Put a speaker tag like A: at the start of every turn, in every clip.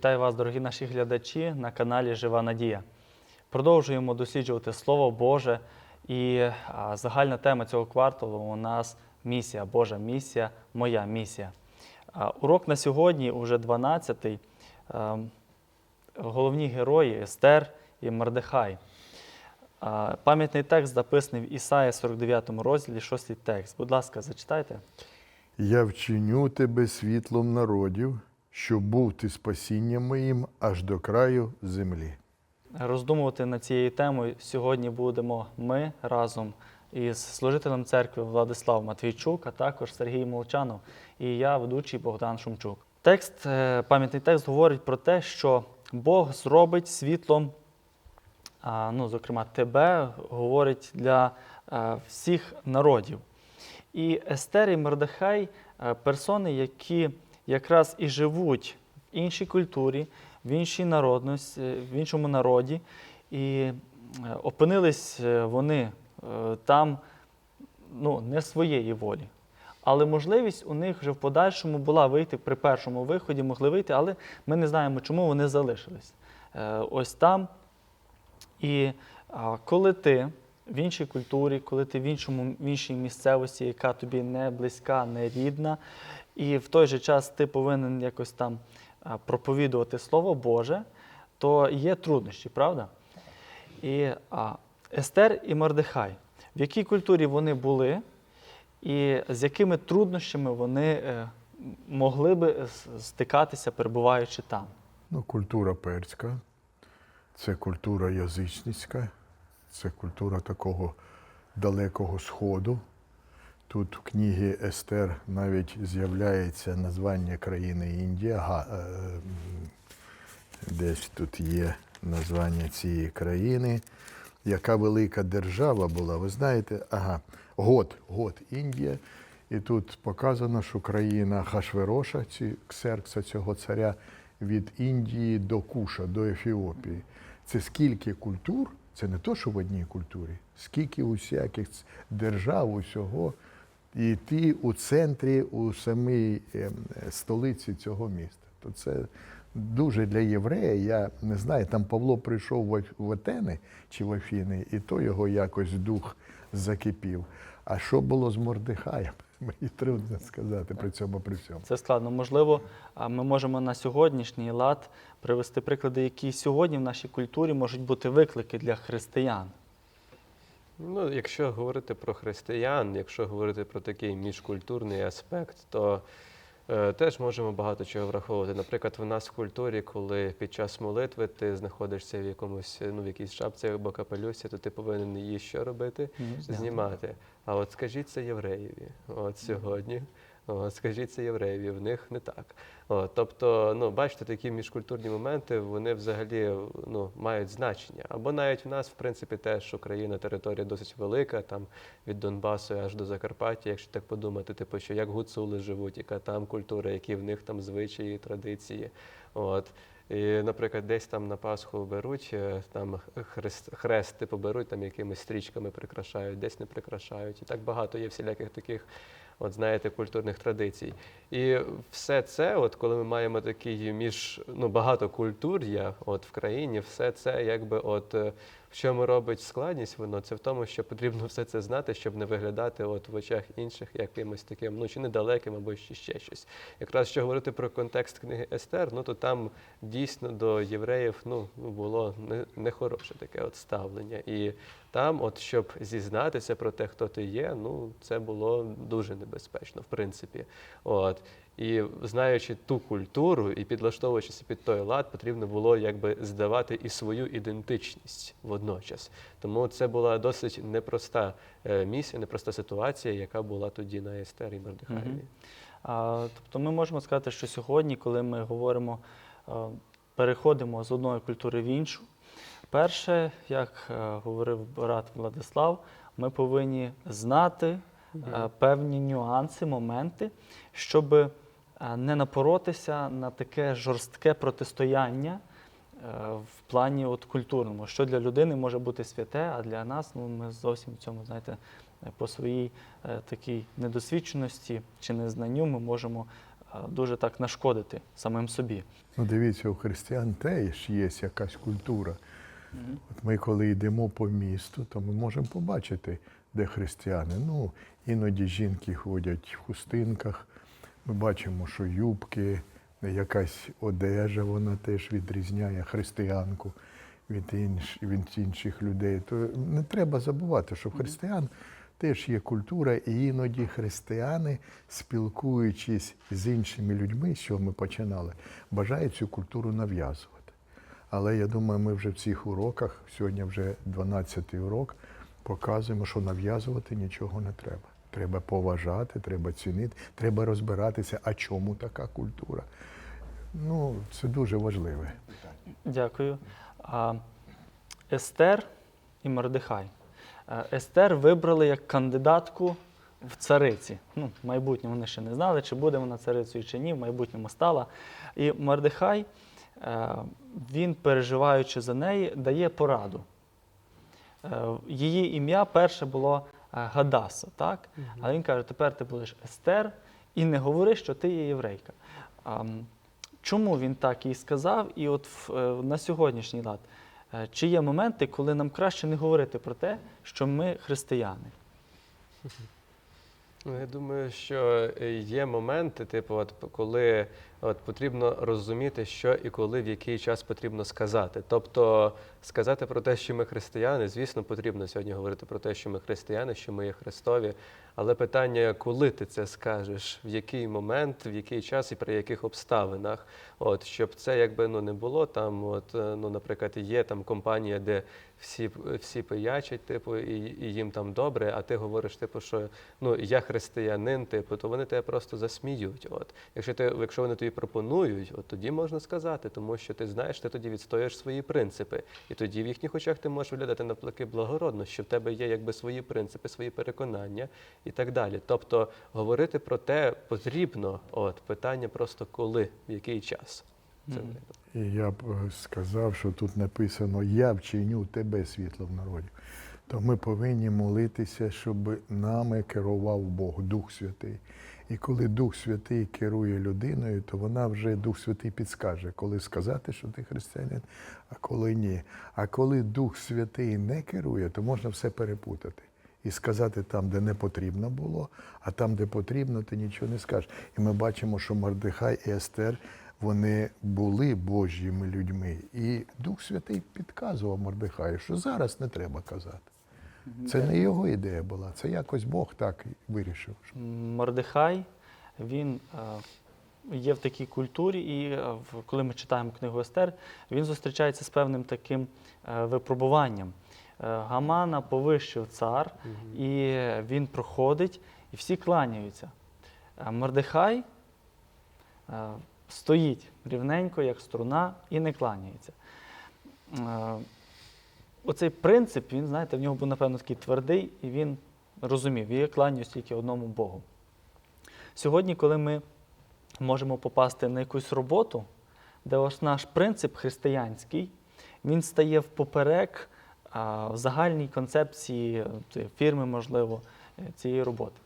A: Вітаю вас, дорогі наші глядачі, на каналі Жива Надія. Продовжуємо досліджувати Слово Боже. І загальна тема цього кварталу у нас місія, Божа місія, моя місія. Урок на сьогодні, уже 12-й. Головні герої Естер і Мардехай. Пам'ятний текст записаний в Ісаї 49 розділі, 6 текст. Будь ласка, зачитайте.
B: Я вчиню тебе світлом народів, щоб був ти спасінням моїм аж до краю землі.
A: Роздумувати над цією темою сьогодні будемо ми разом із служителем церкви Владислав Матвійчук, а також Сергій Молчанов і я, ведучий Богдан Шумчук. Текст, е, пам'ятний текст говорить про те, що Бог зробить світлом, ну, зокрема, тебе говорить для е, всіх народів. І Естер і Мордехай е, персони, які якраз і живуть в іншій культурі, в іншій народності, в іншому народі, і е, опинились е, вони е, там ну, не своєї волі. Але можливість у них вже в подальшому була вийти при першому виході, могли вийти, але ми не знаємо, чому вони залишились ось там. І коли ти в іншій культурі, коли ти в, іншому, в іншій місцевості, яка тобі не близька, не рідна, і в той же час ти повинен якось там проповідувати Слово Боже, то є труднощі, правда? І а, Естер і Мордехай, в якій культурі вони були, і з якими труднощами вони е, могли би стикатися, перебуваючи там.
B: Ну, культура перська, це культура язичницька, це культура такого далекого сходу. Тут в книгі Естер навіть з'являється названня країни Індія. Га, е, десь тут є названня цієї країни. Яка велика держава була, ви знаєте, ага, год, год Індія. І тут показано, що країна Хашвероша, ці ксеркса цього царя, від Індії до Куша, до Ефіопії. Це скільки культур, це не то, що в одній культурі, скільки усяких держав, усього. І ти у центрі, у самій ем, столиці цього міста. То це дуже для єврея. Я не знаю, там Павло прийшов в Атени чи в Афіни, і то його якось дух закипів. А що було з Мордехаєм? Мені трудно сказати при цьому при всьому.
A: Це складно. Можливо, ми можемо на сьогоднішній лад привести приклади, які сьогодні в нашій культурі можуть бути виклики для християн.
C: Ну, якщо говорити про християн, якщо говорити про такий міжкультурний аспект, то е, теж можемо багато чого враховувати. Наприклад, в нас в культурі, коли під час молитви ти знаходишся в якомусь ну, в якійсь шапці або капелюсі, то ти повинен її що робити? Знімати. А от скажіть це євреєві, от сьогодні. Скажіть це євреєві, в них не так. От, тобто, ну, бачите, такі міжкультурні моменти вони взагалі ну, мають значення. Або навіть в нас, в принципі, теж Україна територія досить велика, там від Донбасу аж до Закарпаття, якщо так подумати, типу, що як гуцули живуть, яка там культура, які в них там звичаї, традиції. От. І, наприклад, десь там на Пасху беруть, е, там хрест, хрест типу беруть, там якимись стрічками прикрашають, десь не прикрашають. І так багато є всіляких таких, от знаєте, культурних традицій. І все це, от коли ми маємо такий між ну багато культур є от в країні, все це якби от е, в чому робить складність воно, це в тому, що потрібно все це знати, щоб не виглядати от в очах інших якимось таким, ну чи недалеким, або ще, щось. Якраз що говорити про контекст книги Естер, ну то там дійсно до євреїв ну було не- нехороше таке от ставлення. І там, от щоб зізнатися про те, хто ти є, ну це було дуже небезпечно, в принципі. От. І знаючи ту культуру і підлаштовуючись під той лад, потрібно було якби здавати і свою ідентичність водночас. Тому це була досить непроста е, місія, непроста ситуація, яка була тоді на Естері Мордехаєві.
A: Мгм. А, тобто ми можемо сказати, що сьогодні, коли ми говоримо, е, переходимо з одної культури в іншу, перше, як е, говорив брат Владислав, ми повинні знати певні нюанси, моменти, щоб е, не напоротися на таке жорстке протистояння е, в плані от культурному, що для людини може бути святе, а для нас ну, ми зовсім в цьому, знаєте, е, по своїй е, такій недосвідченості чи незнанню ми можемо е, дуже так нашкодити самим собі.
B: Ну, дивіться, у християн теж є якась культура. От ми, коли йдемо по місту, то ми можемо побачити, де християни. Ну, іноді жінки ходять в хустинках. Ми бачимо, що юбки, якась одежа, вона теж відрізняє християнку від, інш, від інших людей. То не треба забувати, що в християн теж є культура, і іноді християни, спілкуючись з іншими людьми, з чого ми починали, бажають цю культуру нав'язувати. Але я думаю, ми вже в цих уроках, сьогодні вже 12-й урок, показуємо, що нав'язувати нічого не треба. Треба поважати, треба цінити, треба розбиратися, а чому така культура. Ну, це дуже важливе.
A: Дякую. А, Естер і Мордехай. Е, Естер вибрали як кандидатку в цариці. Ну, в майбутньому вони ще не знали, чи буде вона царицею чи ні, в майбутньому стала. І Мордехай, е, він, переживаючи за неї, дає пораду. Е, Її ім'я перше було е, Гадаса, так? Але він каже: тепер ти будеш Естер і не говори, що ти є єврейка. А, Чому він так і сказав? І от в- е, на сьогоднішній лад, чи є моменти, коли нам краще не говорити про те, що ми християни?
C: Ну, я думаю, що є моменти, типу, от коли от потрібно розуміти, що і коли в який час потрібно сказати. Тобто сказати про те, що ми християни, звісно, потрібно сьогодні говорити про те, що ми християни, що ми є Христові. Але питання, коли ти це скажеш, в який момент, в який час і при яких обставинах, от щоб це якби ну не було там. От ну, наприклад, є там компанія, де всі всі пиячать, типу, і, і їм там добре, а ти говориш, типу, що ну я християнин, типу, то вони тебе просто засміють. От якщо ти, якщо вони тобі пропонують, от тоді можна сказати, тому що ти знаєш, ти тоді відстоюєш свої принципи, і тоді в їхніх очах ти можеш виглядати навпаки благородно, що в тебе є якби свої принципи, свої переконання і так далі. Тобто говорити про те потрібно. От питання просто коли, в який час. Це.
B: І я б е, сказав, що тут написано Я вчиню тебе світло в народі. То ми повинні молитися, щоб нами керував Бог, Дух Святий. І коли Дух Святий керує людиною, то вона вже Дух Святий підскаже, коли сказати, що ти християнин, а коли ні. А коли Дух Святий не керує, то можна все перепутати. І сказати там, де не потрібно було, а там, де потрібно, ти нічого не скажеш. І ми бачимо, що Мардихай і Естер вони були Божіми людьми. І Дух Святий підказував Мордехаю, що зараз не треба казати. Це не його ідея була, це якось Бог так вирішив.
A: Мордехай, він е, є в такій культурі, і е, коли ми читаємо книгу Естер, він зустрічається з певним таким е, випробуванням. Гамана повищив цар, і він проходить, і всі кланяються. Мордехай е, стоїть рівненько, як струна, і не кланяється. Оцей принцип, він, знаєте, в нього був, напевно, такий твердий, і він розумів, я кланяюсь тільки одному Богу. Сьогодні, коли ми можемо попасти на якусь роботу, де ось наш принцип християнський, він стає впоперек а, загальній концепції е, фірми, можливо, е, цієї роботи.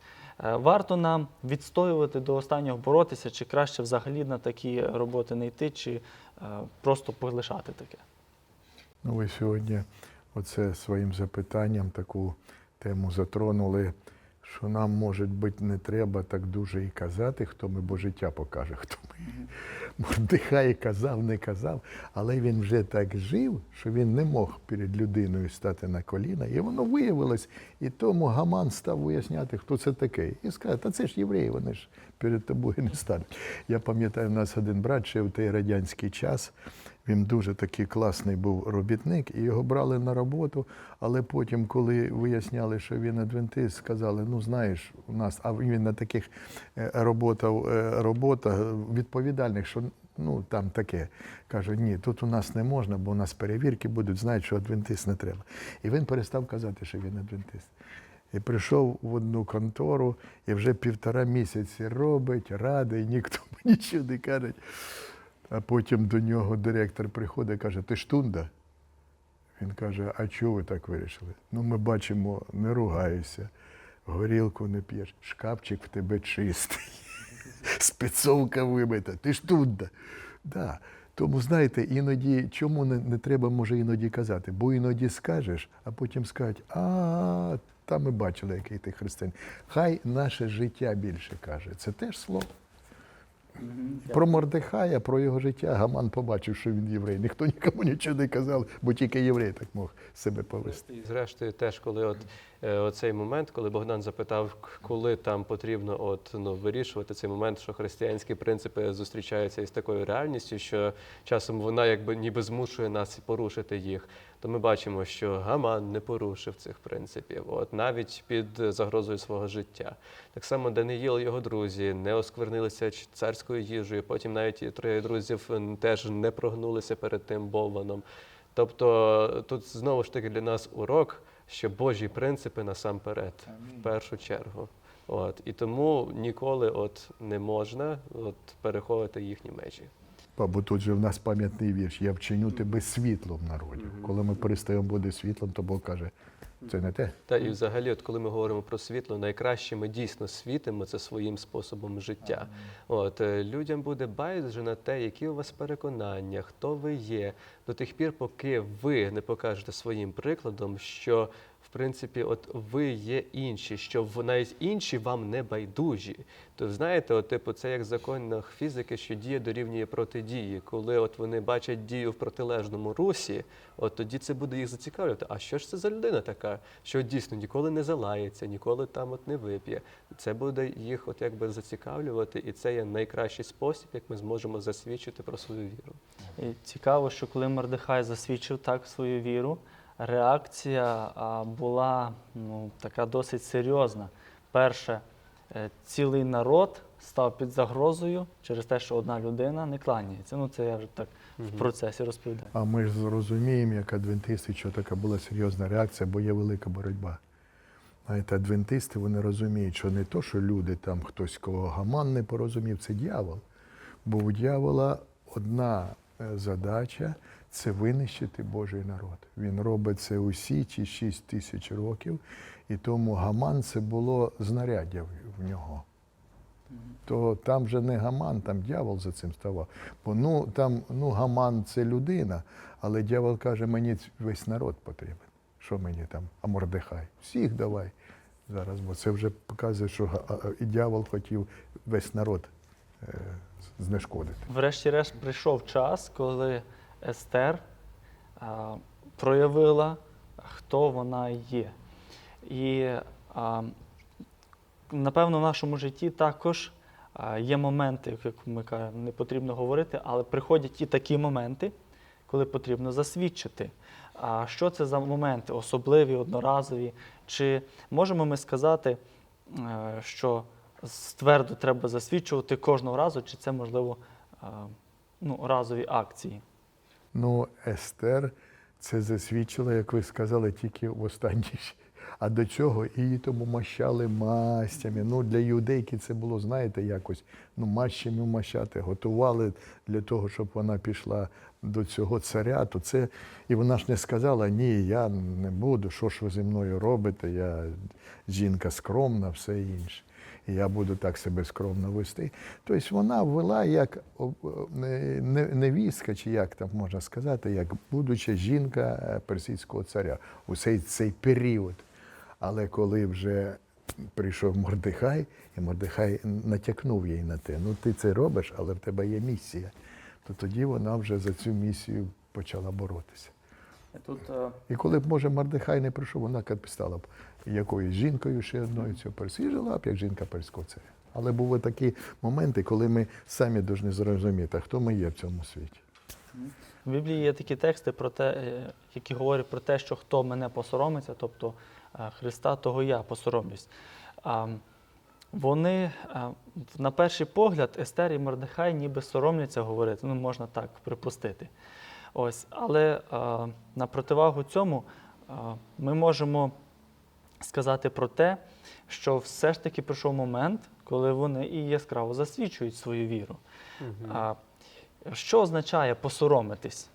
A: Е, Варто нам відстоювати до останнього боротися, чи краще взагалі на такі роботи не йти, чи просто полишати таке.
B: Ну, ви сьогодні оце своїм запитанням таку тему затронули, що нам, може бути, не треба так дуже і казати, хто ми, бо життя покаже, хто ми. Мордихай казав, не казав, але він вже так жив, що він не мог перед людиною стати на коліна. І воно виявилось, і тому Гаман став виясняти, хто це такий. І сказав, та це ж євреї, вони ж перед тобою не стануть. Я пам'ятаю, у нас один брат ще в той радянський час. Він дуже такий класний був робітник, і його брали на роботу. Але потім, коли виясняли, що він адвентист, сказали: ну знаєш, у нас, а він на таких е, роботах, е, роботах відповідальних, що ну там таке. Каже, ні, тут у нас не можна, бо у нас перевірки будуть, знають, що адвентист не треба. І він перестав казати, що він адвентист. І прийшов в одну контору і вже півтора місяці робить, радий, ніхто нічого не каже. А потім до нього директор приходить і каже, ти штунда? Він каже, а чого ви так вирішили? Ну, ми бачимо, не ругаєшся, горілку не п'єш, шкафчик в тебе чистий. Спецовка вибита, ти тут. Да. Тому, знаєте, іноді чому не, не треба, може, іноді казати, бо іноді скажеш, а потім скажуть, а там ми бачили, який ти християнин. Хай наше життя більше каже. Це теж слово. Про Мордехая, про його життя Гаман побачив, що він єврей. Ніхто нікому нічого не казав, бо тільки єврей так мог себе повести.
C: І зрештою, теж коли от е, оцей момент, коли Богдан запитав, коли там потрібно от ну вирішувати цей момент, що християнські принципи зустрічаються із такою реальністю, що часом вона якби ніби змушує нас порушити їх. То ми бачимо, що Гаман не порушив цих принципів, от навіть під загрозою свого життя. Так само Даниїл і його друзі не осквернилися царською їжею. Потім навіть і троє друзів теж не прогнулися перед тим бовваном. Тобто тут знову ж таки для нас урок, що Божі принципи насамперед, в першу чергу. От і тому ніколи от не можна от переховувати їхні межі.
B: Бо тут же в нас пам'ятний вірш. Я вчиню тебе світлом народу. Коли ми перестаємо бути світлом, то Бог каже, це не те.
C: Та і взагалі, от коли ми говоримо про світло, найкраще ми дійсно світимо це своїм способом життя. От е, людям буде байдуже на те, які у вас переконання, хто ви є, до тих пір, поки ви не покажете своїм прикладом, що принципі, от ви є інші, що навіть інші вам не байдужі. То знаєте, от типу, це як в законах фізики, що дія дорівнює протидії. Коли от вони бачать дію в протилежному русі, от тоді це буде їх зацікавлювати. А що ж це за людина така, що дійсно ніколи не залається, ніколи там от не вип'є. Це буде їх от якби зацікавлювати, і це є найкращий спосіб, як ми зможемо засвідчити про свою віру.
A: І цікаво, що коли Мордехай засвідчив так свою віру, реакція а, була ну, така досить серйозна. Перше, е, цілий народ став під загрозою через те, що одна людина не кланяється. Ну, це я вже так в процесі розповідаю.
B: А ми ж зрозуміємо, як адвентисти, що така була серйозна реакція, бо є велика боротьба. Знаєте, адвентисти вони розуміють, що не то, що люди там хтось кого гаман не порозумів, це дьявол. Бо у дьявола одна е, задача це винищити Божий народ. Він робить це усі ці 6 тисяч років, і тому гаман це було знаряддя в- нього то там же не гаман, там дьявол за цим ставав. Бо ну там ну гаман це людина, але дьявол каже, мені весь народ потрібен. Що мені там? А Мордехай? Всіх давай зараз, бо це вже показує, що і дьявол хотів весь народ е, знешкодити.
A: Врешті-решт прийшов час, коли Естер проявила, хто вона є. І напевно в нашому житті також є моменти, як ми кажемо, не потрібно говорити, але приходять і такі моменти, коли потрібно засвідчити. А що це за моменти, особливі, одноразові? Чи можемо ми сказати, е, що ствердо треба засвідчувати кожного разу, чи це можливо ну, разові акції?
B: Ну, Естер це засвідчила, як ви сказали, тільки в останній. А до цього її тому мащали мастями. Ну, для юдейки це було, знаєте, якось ну, мащами мащати, готували для того, щоб вона пішла до цього царя. То це, і вона ж не сказала, ні, я не буду, що ж ви зі мною робите, я жінка скромна, все інше. Я буду так себе скромно вести. Тобто вона вела як невістка, чи як там можна сказати, як будуча жінка е, персидського царя у цей, період. Але коли вже прийшов Мордехай, і Мордехай натякнув їй на те, ну ти це робиш, але в тебе є місія, то тоді вона вже за цю місію почала боротися.
A: Тут е,
B: І коли б, може, Мардехай не прийшов, вона б стала б якоюсь жінкою ще одною цього персі, жила б як жінка перського царя. Але були такі моменти, коли ми самі повинні зрозуміти, хто ми є в цьому світі.
A: В Біблії є такі тексти, про те, е, які говорять про те, що хто мене посоромиться, тобто е, Христа, того я посоромлюсь. Вони на перший погляд Естер і Мордехай ніби соромляться говорити, ну можна так припустити. Ось, але е, на противагу цьому е, ми можемо сказати про те, що все ж таки прийшов момент, коли вони і яскраво засвідчують свою віру. А, що означає посоромитись?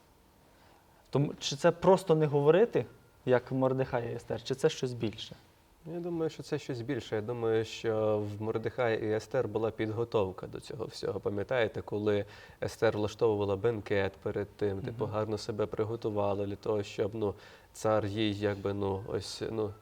A: Тому, чи це просто не говорити, як Мордехай і Естер, чи це щось більше?
C: Я думаю, що це щось більше. Я думаю, що в Мордехаї і Естер була підготовка до цього всього. Пам'ятаєте, коли Естер влаштовувала бенкет перед тим, типу гарно себе приготувала для того, щоб ну цар їй якби ну ось ну.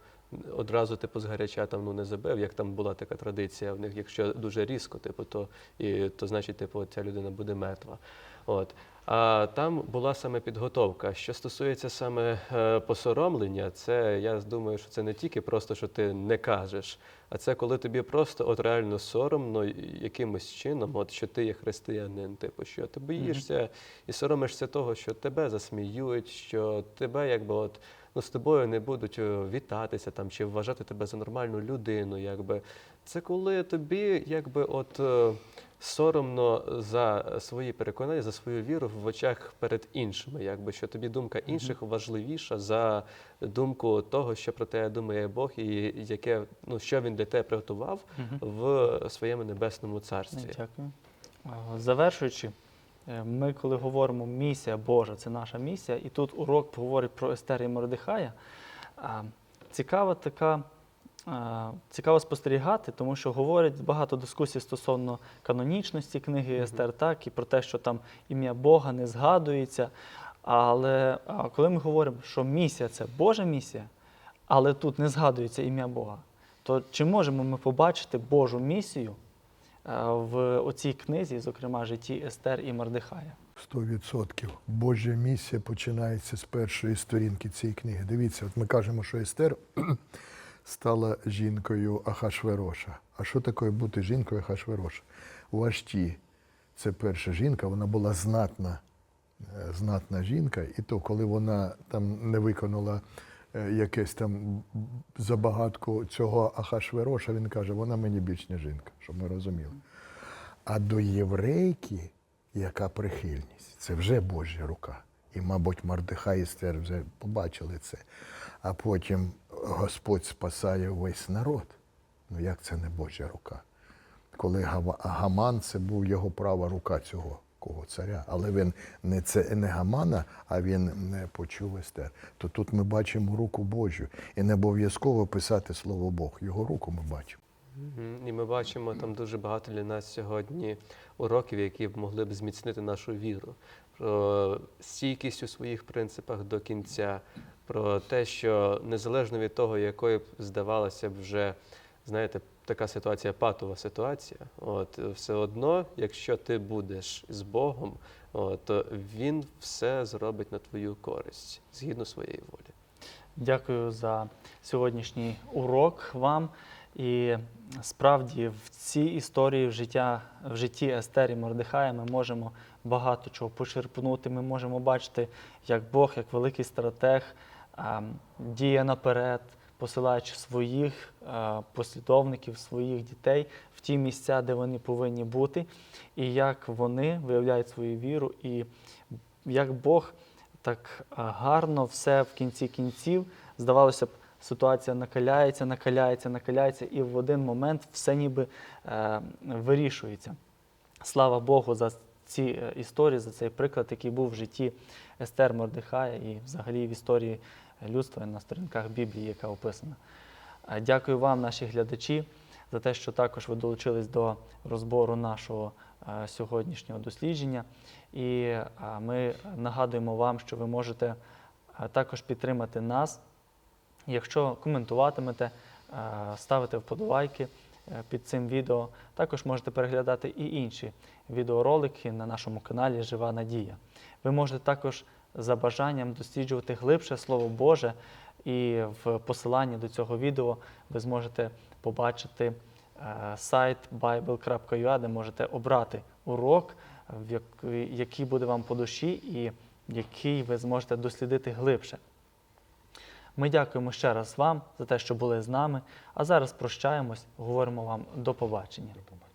C: Одразу типу згаряча там ну не забив, як там була така традиція в них, якщо дуже різко, типу, то і то значить, типу, ця людина буде мертва. От. А там була саме підготовка. Що стосується саме е, посоромлення, це я думаю, що це не тільки просто, що ти не кажеш, а це коли тобі просто от реально соромно якимось чином, от що ти є християнин, типу, що ти боїшся і соромишся того, що тебе засміють, що тебе якби от. Ну, з тобою не будуть е, вітатися там чи вважати тебе за нормальну людину. Якби. Це коли тобі якби от е, соромно за свої переконання, за свою віру в очах перед іншими, якби що тобі думка інших важливіша за думку того, що про тебе думає Бог, і яке ну що він для тебе приготував в своєму небесному царстві.
A: Дякую. Завершуючи, е, ми коли говоримо місія Божа, це наша місія, і тут урок говорить про Естер і Мордехая. Цікава така. Цікаво спостерігати, тому що говорять багато дискусій стосовно канонічності книги Естер, так, і про те, що там ім'я Бога не згадується. Але коли ми говоримо, що місія це Божа місія, але тут не згадується ім'я Бога, то чи можемо ми побачити Божу місію в оцій книзі, зокрема житті Естер і?
B: Сто відсотків. Божа місія починається з першої сторінки цієї книги. Дивіться, от ми кажемо, що Естер стала жінкою Ахашвероша. А що таке бути жінкою Ахашвероша? Вашті це перша жінка, вона була знатна, е, знатна жінка, і то, коли вона там не виконала е, якесь там забагатку цього Ахашвероша, він каже, вона мені більш не жінка, щоб ми розуміли. А до єврейки, яка прихильність, це вже Божа рука. І, мабуть, Мардихай і Естер вже побачили це. А потім Господь спасає весь народ. Ну як це не Божа рука? Коли Гаман це був його права рука цього кого царя, але він не це не Гамана, а він не почув Естер. То тут ми бачимо руку Божу. І не обов'язково писати слово Бог. Його руку ми бачимо.
C: І ми бачимо там дуже багато для нас сьогодні уроків, які б могли б зміцнити нашу віру, про стійкість у своїх принципах до кінця, про те, що незалежно від того, якою б здавалося б вже, знаєте, така ситуація, патова ситуація, от все одно, якщо ти будеш з Богом, от, то Він все зробить на твою користь згідно своєї волі.
A: Дякую за сьогоднішній урок вам. І справді в цій історії в, життя, в житті Естер і Мордехая ми можемо багато чого почерпнути. Ми можемо бачити, як Бог, як великий стратег, діє наперед, посилаючи своїх послідовників, своїх дітей в ті місця, де вони повинні бути, і як вони виявляють свою віру, і як Бог так гарно все в кінці кінців, здавалося б, ситуація накаляється, накаляється, накаляється, і в один момент все ніби е, вирішується. Слава Богу за ці е, історії, за цей приклад, який був в житті Естер Мордехая і взагалі в історії людства на сторінках Біблії, яка описана. Е, Дякую вам, наші глядачі, за те, що також ви долучились до розбору нашого е, сьогоднішнього дослідження. І е, ми нагадуємо вам, що ви можете також підтримати нас, якщо коментуватимете, ставите вподобайки під цим відео. Також можете переглядати і інші відеоролики на нашому каналі Жива Надія. Ви можете також за бажанням досліджувати глибше Слово Боже, і в посиланні до цього відео ви зможете побачити е, сайт bible.ua, де можете обрати урок, який буде вам по душі і який ви зможете дослідити глибше. Ми дякуємо ще раз вам за те, що були з нами. А зараз прощаємось, говоримо вам до побачення.
B: До побачення.